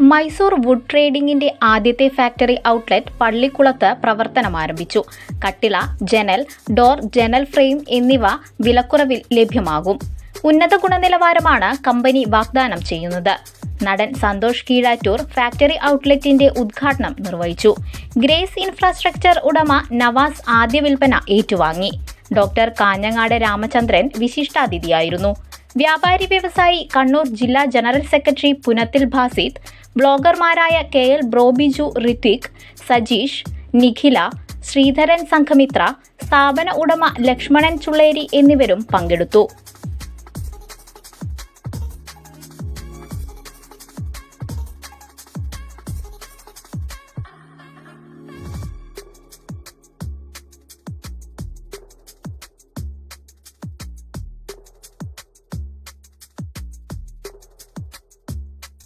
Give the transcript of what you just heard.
Mysore would ട്രേഡിംഗിന്റെ ആദ്യത്തെ factory outlet പള്ളിക്കുളത്ത് പ്രവർത്തനം ആരംഭിച്ചു. കട്ടിള ജനൽ ഡോർ ജനൽ ഫ്രെയിം എന്നിവ വിലക്കുറവിൽ ലഭ്യമാകും. ഉന്നത ഗുണനിലവാരമാണ് കമ്പനി വാഗ്ദാനം ചെയ്യുന്നത്. നടൻ സന്തോഷ് കീഴാറ്റൂർ ഫാക്ടറി ഔട്ട്ലെറ്റിന്റെ ഉദ്ഘാടനം നിർവഹിച്ചു. ഗ്രേസ് ഇൻഫ്രാസ്ട്രക്ചർ ഉടമ നവാസ് ആദ്യ വിൽപ്പന ഏറ്റുവാങ്ങി. ഡോക്ടർ കാഞ്ഞങ്ങാട് രാമചന്ദ്രൻ വിശിഷ്ടാതിഥിയായിരുന്നു. വ്യാപാരി വ്യവസായി കണ്ണൂർ ജില്ലാ ജനറൽ സെക്രട്ടറി പുനത്തിൽ ഭാസിത് ബ്ലോഗർമാരായ കെ എൽ ബ്രോബിജു ഋത്വിക് സജീഷ് നിഖില ശ്രീധരൻ സംഘമിത്ര സ്ഥാപന ഉടമ ലക്ഷ്മണൻ ചുള്ളേരി എന്നിവരും പങ്കെടുത്തു.